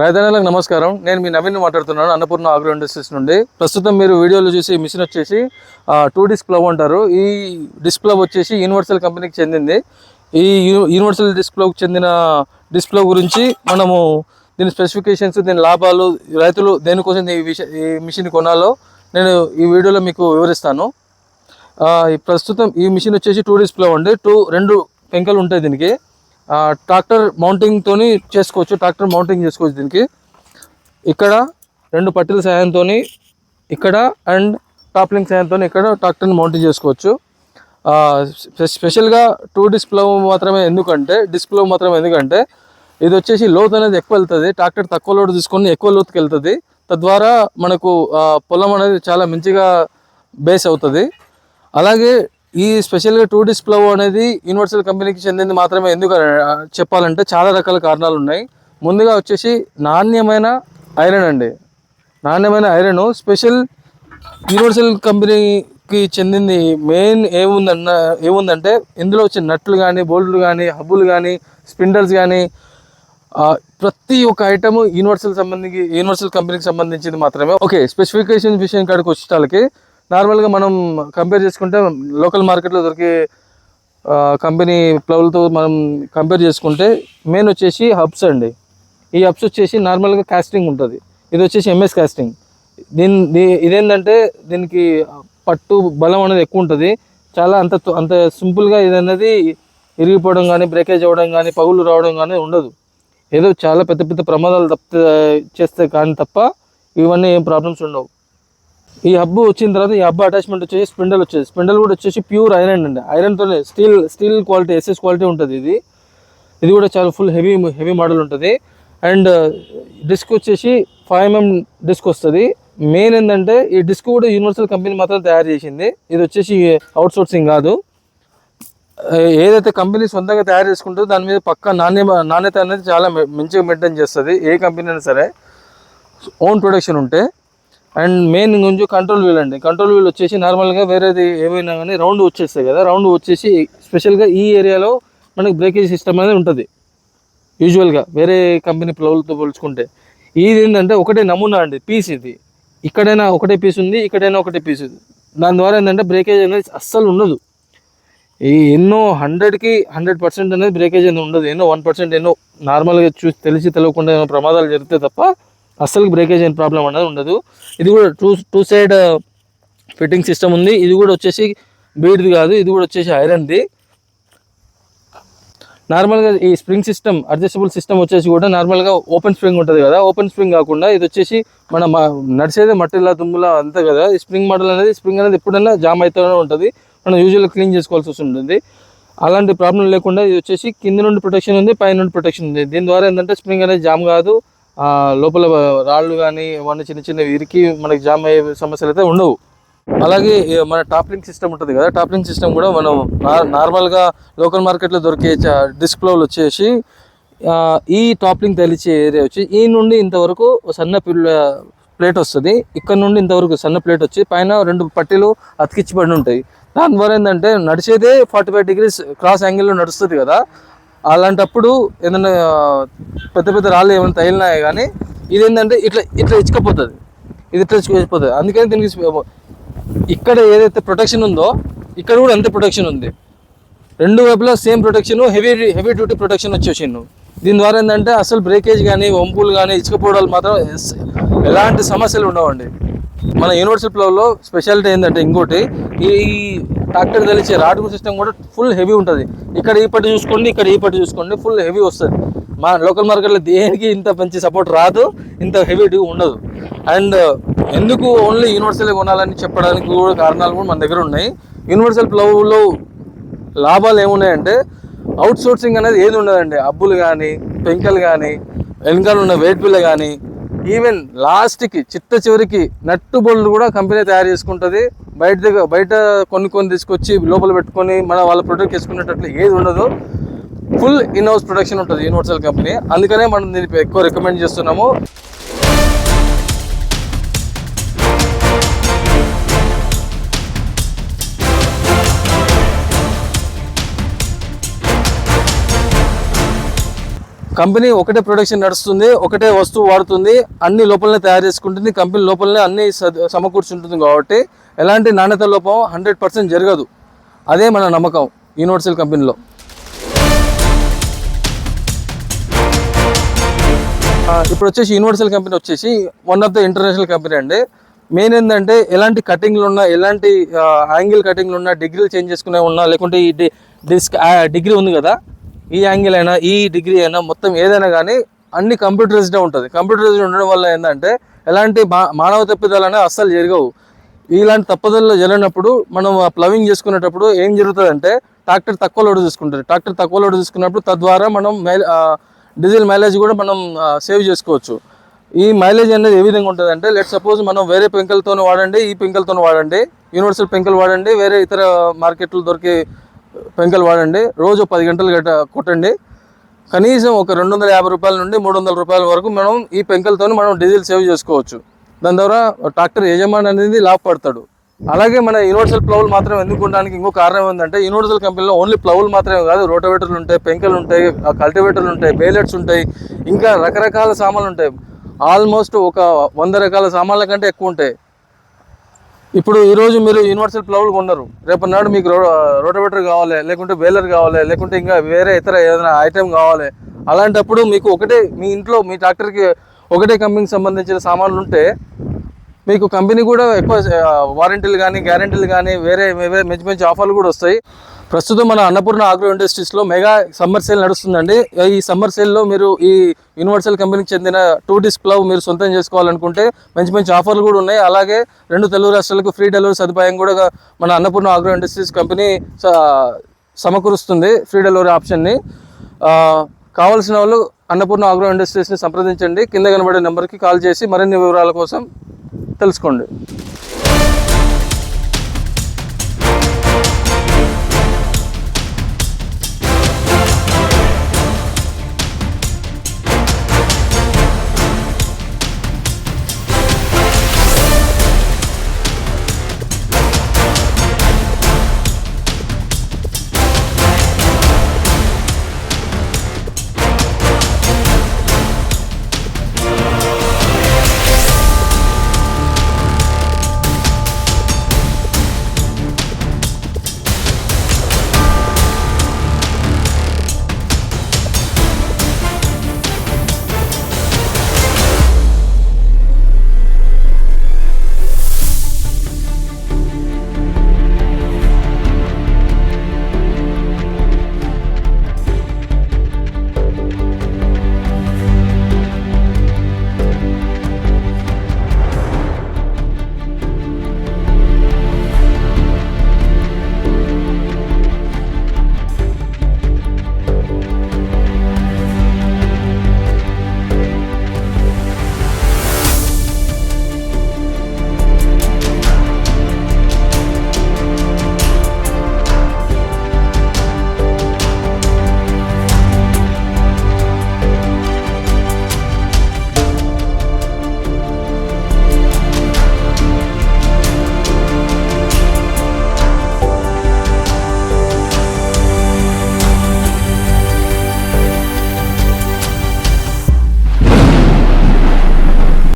రైతన్నలకు నమస్కారం. నేను మీ నవీన్ మాట్లాడుతున్నాను అన్నపూర్ణ ఆగ్రో ఇండస్ట్రీస్ నుండి. ప్రస్తుతం మీరు వీడియోలో చూసి మిషన్ వచ్చేసి టూ డిస్క్ ప్లవ్ అంటారు. ఈ డిస్క్ ప్లవ్ వచ్చేసి యూనివర్సల్ కంపెనీకి చెందింది. ఈ యూనివర్సల్ డిస్క్ ప్లవ్కి చెందిన డిస్క్ ప్లవ్ గురించి మనము దీని స్పెసిఫికేషన్స్ దీని లాభాలు రైతులు దేనికోసం ఈ విష ఈ మిషన్ కొనాలో నేను ఈ వీడియోలో మీకు వివరిస్తాను. ఈ ప్రస్తుతం ఈ మిషన్ వచ్చేసి టూ డిస్క్ ప్లవ్ అండి. టూ రెండు పెంకలు ఉంటాయి దీనికి. ట్రాక్టర్ మౌంటింగ్తోని చేసుకోవచ్చు ట్రాక్టర్ మౌంటింగ్ చేసుకోవచ్చు దీనికి. ఇక్కడ రెండు పట్టీల సాయంతో ఇక్కడ అండ్ టాప్లింగ్ సాయంతో ఇక్కడ ట్రాక్టర్ని మౌంటింగ్ చేసుకోవచ్చు. స్పెషల్గా టూ డిస్ప్లో మాత్రమే ఎందుకంటే డిస్ప్లో మాత్రమే ఎందుకంటే ఇది వచ్చేసి లోతు అనేది ఎక్కువ వెళ్తుంది ట్రాక్టర్ తక్కువ లోడ్ తీసుకొని ఎక్కువ లోతుకి వెళ్తుంది. తద్వారా మనకు పొలం అనేది చాలా మంచిగా బేస్ అవుతుంది. అలాగే ఈ స్పెషల్గా టూ డిస్ప్లవ్ అనేది యూనివర్సల్ కంపెనీకి చెందింది మాత్రమే. ఎందుకు చెప్పాలంటే చాలా రకాల కారణాలు ఉన్నాయి. ముందుగా వచ్చేసి నాణ్యమైన ఐరన్ అండి. నాణ్యమైన ఐరన్ స్పెషల్ యూనివర్సల్ కంపెనీకి చెందింది మెయిన్ ఏముందన్న ఏముందంటే ఇందులో వచ్చే నట్లు కానీ బోల్ట్లు కానీ హబ్బులు కానీ స్పిండల్స్ కానీ ప్రతి ఒక్క ఐటమ్ యూనివర్సల్ సంబంధించి యూనివర్సల్ కంపెనీకి సంబంధించింది మాత్రమే. ఓకే స్పెసిఫికేషన్ విషయం కాడికి వచ్చేటాలకి నార్మల్గా మనం కంపేర్ చేసుకుంటే లోకల్ మార్కెట్లో దొరికే కంపెనీ ప్లవ్లతో మనం కంపేర్ చేసుకుంటే మెయిన్ వచ్చేసి హబ్స్ అండి. ఈ హబ్స్ వచ్చేసి నార్మల్గా కాస్టింగ్ ఉంటుంది. ఇది వచ్చేసి ఎంఎస్ కాస్టింగ్ దీని ఇదేంటంటే దీనికి పట్టు బలం అనేది ఎక్కువ ఉంటుంది. చాలా అంత అంత సింపుల్గా ఇది అనేది ఇరిగిపోవడం కానీ బ్రేకేజ్ అవ్వడం కానీ పగులు రావడం కానీ ఉండదు. ఏదో చాలా పెద్ద పెద్ద ప్రమాదాలు తప్ప చేస్తే కానీ తప్ప ఇవన్నీ ఏం ప్రాబ్లమ్స్ ఉండవు. ఈ హబ్ వచ్చిన తర్వాత ఈ హబ్ అటాచ్మెంట్ వచ్చేసి స్పిండల్ వచ్చేది. స్పిండల్ కూడా వచ్చేసి ప్యూర్ ఐరన్ అండి. ఐరన్తోనే steel steel quality SS quality ఉంటుంది ఇది. ఇది కూడా చాలా ఫుల్ హెవీ హెవీ మోడల్ ఉంటుంది. అండ్ డిస్క్ వచ్చేసి ఫైవ్ ఎంఎం డిస్క్ వస్తుంది. మెయిన్ ఏంటంటే ఈ డిస్క్ కూడా యూనివర్సల్ కంపెనీ మాత్రం తయారు చేసింది. ఇది వచ్చేసి అవుట్ సోర్సింగ్ కాదు ఏదైతే కంపెనీ సొంతంగా తయారు చేసుకుంటుందో దాని మీద పక్క నాణ్య నాణ్యత అనేది చాలా మె- మంచిగా మెయింటైన్ చేస్తుంది. ఏ కంపెనీ అయినా సరే. ఓన్ ప్రొడక్షన్ ఉంటే. అండ్ మెయిన్ కొంచెం కంట్రోల్ వీల్ అండి. కంట్రోల్ వీల్ వచ్చేసి నార్మల్గా వేరేది ఏమైనా కానీ రౌండ్ వచ్చేస్తాయి కదా. రౌండ్ వచ్చేసి స్పెషల్గా ఈ ఏరియాలో మనకి బ్రేకేజ్ సిస్టమ్ అనేది ఉంటుంది. యూజువల్గా వేరే కంపెనీ ప్లౌలతో పోల్చుకుంటే. ఇది ఏంటంటే ఒకటే నమూనా అండి పీస్ ఇది. ఇక్కడైనా ఒకటే పీస్ ఉంది ఇక్కడైనా ఒకటే పీస్ ఉంది. దాని ద్వారా ఏంటంటే బ్రేకేజ్ అనేది అస్సలు ఉండదు. ఈ ఎన్నో హండ్రెడ్కి హండ్రెడ్ పర్సెంట్ అనేది బ్రేకేజ్ అనేది ఉండదు. ఎన్నో వన్ పర్సెంట్ ఎన్నో నార్మల్గా చూసి తెలిసి తెలియకుండా ఏమైనా ప్రమాదాలు జరిగితే తప్ప అస్సలు బ్రేకేజ్ అయిన ప్రాబ్లం అనేది ఉండదు. ఇది కూడా two two side fitting system ఉంది. ఇది కూడా వచ్చేసి బీడ్ది కాదు ఇది కూడా వచ్చేసి ఐరన్ది నార్మల్గా ఈ స్ప్రింగ్ సిస్టమ్ అడ్జస్టబుల్ సిస్టమ్ వచ్చేసి కూడా నార్మల్గా ఓపెన్ స్ప్రింగ్ ఉంటుంది కదా. ఓపెన్ స్ప్రింగ్ కాకుండా ఇది వచ్చేసి మన నడిచేది మట్టిలా తుమ్ములా అంతే కదా. ఈ స్ప్రింగ్ మోడల్ అనేది స్ప్రింగ్ అనేది ఎప్పుడైనా జామ్ అవుతూనే ఉంటుంది. మనం యూజువల్గా క్లీన్ చేసుకోవాల్సి వస్తుంటుంది. అలాంటి ప్రాబ్లం లేకుండా ఇది వచ్చేసి కింద నుండి ప్రొటెక్షన్ ఉంది పైన నుండి ప్రొటెక్షన్ ఉంది. దీని ద్వారా ఏంటంటే స్ప్రింగ్ అనేది జామ్ కాదు. లోపల రాళ్ళు కానీ ఇవన్నీ చిన్న చిన్న ఇరికి మనకి జామ్ అయ్యే సమస్యలు అయితే ఉండవు. అలాగే మన టాప్లింగ్ సిస్టమ్ ఉంటుంది కదా టాప్లింగ్ సిస్టమ్ కూడా మనం నార్మల్గా లోకల్ మార్కెట్లో దొరికే డిస్ప్లేలు వచ్చేసి ఈ టాప్లింగ్ తెలిచే ఏరియా వచ్చి ఈ నుండి ఇంతవరకు సన్న సన్న ప్లేట్ వస్తుంది ఇక్కడ నుండి ఇంతవరకు సన్న ప్లేట్ వచ్చి పైన రెండు పట్టీలు అతికించబడి ఉంటాయి. దాని ద్వారా ఏంటంటే నడిచేదే ఫార్టీ ఫైవ్ డిగ్రీస్ క్రాస్ యాంగిల్లో నడుస్తుంది కదా అలాంటప్పుడు ఏదైనా పెద్ద పెద్ద రాళ్ళు ఏమైనా తగిలినాయి కానీ ఇది ఏంటంటే ఇట్లా ఇట్లా ఇచ్చుకపోతుంది. ఇది ఇట్లా ఇచ్చుకపోతుంది. అందుకని దీనికి ఇక్కడ ఏదైతే ప్రొటెక్షన్ ఉందో ఇక్కడ కూడా అంతే ప్రొటెక్షన్ ఉంది. రెండు వైపులా same protection heavy heavy duty protection వచ్చేసిండు. దీని ద్వారా ఏంటంటే అసలు బ్రేకేజ్ కానీ వంపులు కానీ ఇచ్చకపోవడాలు మాత్రం ఎలాంటి సమస్యలు ఉండవండి. మన యూనివర్సల్ ప్లవ్లో స్పెషాలిటీ ఏంటంటే ఇంకోటి ఈ ట్రాక్టర్ తెలిసే రాడ్కు సిస్టమ్ కూడా ఫుల్ హెవీ ఉంటుంది. ఇక్కడ ఈ పట్టు చూసుకోండి ఇక్కడ ఈ పట్టు చూసుకోండి ఫుల్ హెవీ వస్తుంది. మా లోకల్ మార్కెట్లో దేనికి ఇంత మంచి సపోర్ట్ రాదు ఇంత హెవీ ఉండదు. అండ్ ఎందుకు ఓన్లీ యూనివర్సల్ కొనాలని చెప్పడానికి కూడా కారణాలు కూడా మన దగ్గర ఉన్నాయి. యూనివర్సల్ ప్లవ్లో లాభాలు ఏమున్నాయంటే అవుట్ సోర్సింగ్ అనేది ఏది ఉండదండి. అబ్బులు కానీ పెంకలు కానీ వెనకాల ఉన్న వెయిట్ బిల్ల కానీ ఈవెన్ లాస్ట్కి చిట్ట చివరికి నట్టు బోల్డ్ కూడా కంపెనీ తయారు చేసుకుంటుంది. బయట దగ్గర బయట కొన్ని కొన్ని తీసుకొచ్చి లోపల పెట్టుకొని మన వాళ్ళ ప్రొడక్ట్ వేసుకునేటట్లు ఏది ఉండదు. ఫుల్ ఇన్ హౌస్ ప్రొడక్షన్ ఉంటుంది యూనివర్సల్ కంపెనీ అందుకనే మనం దీనికి ఎక్కువ రికమెండ్ చేస్తున్నాము. కంపెనీ ఒకటే ప్రొడక్షన్ నడుస్తుంది ఒకటే వస్తువు వాడుతుంది అన్ని లోపలనే తయారు చేసుకుంటుంది కంపెనీ లోపలనే అన్ని సద్- సమకూర్చుంటుంది కాబట్టి ఎలాంటి నాణ్యత లోపం హండ్రెడ్ పర్సెంట్ జరగదు. అదే మన నమ్మకం యూనివర్సల్ కంపెనీలో ఇప్పుడు వచ్చేసి యూనివర్సల్ కంపెనీ వచ్చేసి one of the international company అండి. మెయిన్ ఏంటంటే ఎలాంటి కటింగ్లు ఉన్నా ఎలాంటి యాంగిల్ కటింగ్లు ఉన్నా డిగ్రీలు చేంజ్ చేసుకునే ఉన్నా లేకుంటే ఈ డిస్క్ డిగ్రీ ఉంది కదా ఈ యాంగిల్ అయినా ఈ డిగ్రీ అయినా మొత్తం ఏదైనా కానీ అన్ని కంప్యూటరైజ్డే ఉంటుంది. కంప్యూటరైజ్డ్ ఉండడం వల్ల ఏంటంటే ఎలాంటి మా- మానవ తప్పిదాలనే అస్సలు జరగవు. ఇలాంటి తప్పదల్లో జరిగినప్పుడు మనం ప్లవింగ్ చేసుకునేటప్పుడు ఏం జరుగుతుందంటే ట్రాక్టర్ తక్కువ లోడ్ తీసుకుంటుంది. ట్రాక్టర్ తక్కువ లోడ్ తీసుకున్నప్పుడు తద్వారా మనం మైల్ డీజిల్ మైలేజ్ కూడా మనం సేవ్ చేసుకోవచ్చు. ఈ మైలేజ్ అనేది ఏ విధంగా ఉంటుంది అంటే లెట్ సపోజ్ మనం వేరే పెంకలతో వాడండి ఈ పెంకలతో వాడండి యూనివర్సల్ పెంకలు వాడండి వేరే ఇతర మార్కెట్లో దొరికే పెంకలు వాడండి. రోజు పది గంటలు గట్ట కొట్టండి. కనీసం ఒక రెండు వందల యాభై రూపాయల నుండి మూడు వందల రూపాయల వరకు మనం ఈ పెంకలతో మనం డీజిల్ సేవ్ చేసుకోవచ్చు. దాని ద్వారా ట్రాక్టర్ యజమాని అనేది లాభపడతాడు. అలాగే మన యూనివర్సల్ ప్లవులు మాత్రం ఎందుకు ఉండడానికి ఇంకో కారణం ఏంటంటే యూనివర్సల్ కంపెనీలో ఓన్లీ ప్లవులు మాత్రమే కాదు రోటోవేటర్లు ఉంటాయి పెంకలు ఉంటాయి కల్టివేటర్లు ఉంటాయి బేలెట్స్ ఉంటాయి ఇంకా రకరకాల సామాన్లు ఉంటాయి. ఆల్మోస్ట్ ఒక వంద రకాల సామాన్ల కంటే ఎక్కువ ఉంటాయి. ఇప్పుడు ఈరోజు మీరు యూనివర్సల్ ప్లౌలు కొన్నారు. రేపు నాడు మీకు రో రోటోవేటర్ కావాలి లేకుంటే బేలర్ కావాలి లేకుంటే ఇంకా వేరే ఇతర ఏదైనా ఐటెం కావాలి. అలాంటప్పుడు మీకు ఒకటే మీ ఇంట్లో మీ ట్రాక్టర్కి ఒకటే కంపెనీకి సంబంధించిన సామాన్లు ఉంటే మీకు కంపెనీ కూడా ఎక్కువ వారంటీలు కానీ గ్యారంటీలు కానీ వేరే వేరే మంచి మంచి ఆఫర్లు కూడా వస్తాయి. ప్రస్తుతం మన అన్నపూర్ణ ఆగ్రో ఇండస్ట్రీస్లో మెగా సమ్మర్ సేల్ నడుస్తుందండి. ఈ సమ్మర్ సేల్లో మీరు ఈ యూనివర్సల్ కంపెనీకి చెందిన టూ డిస్క్ ప్లవ్ మీరు సొంతం చేసుకోవాలనుకుంటే మంచి మంచి ఆఫర్లు కూడా ఉన్నాయి. అలాగే రెండు తెలుగు రాష్ట్రాలకు ఫ్రీ డెలివరీ సదుపాయం కూడా మన అన్నపూర్ణ ఆగ్రో ఇండస్ట్రీస్ కంపెనీ స- సమకూరుస్తుంది ఫ్రీ డెలివరీ ఆప్షన్ని కావాల్సిన వాళ్ళు అన్నపూర్ణ ఆగ్రో ఇండస్ట్రీస్ని సంప్రదించండి. కింద కనబడే నెంబర్కి కాల్ చేసి మరిన్ని వివరాల కోసం తెలుసుకోండి.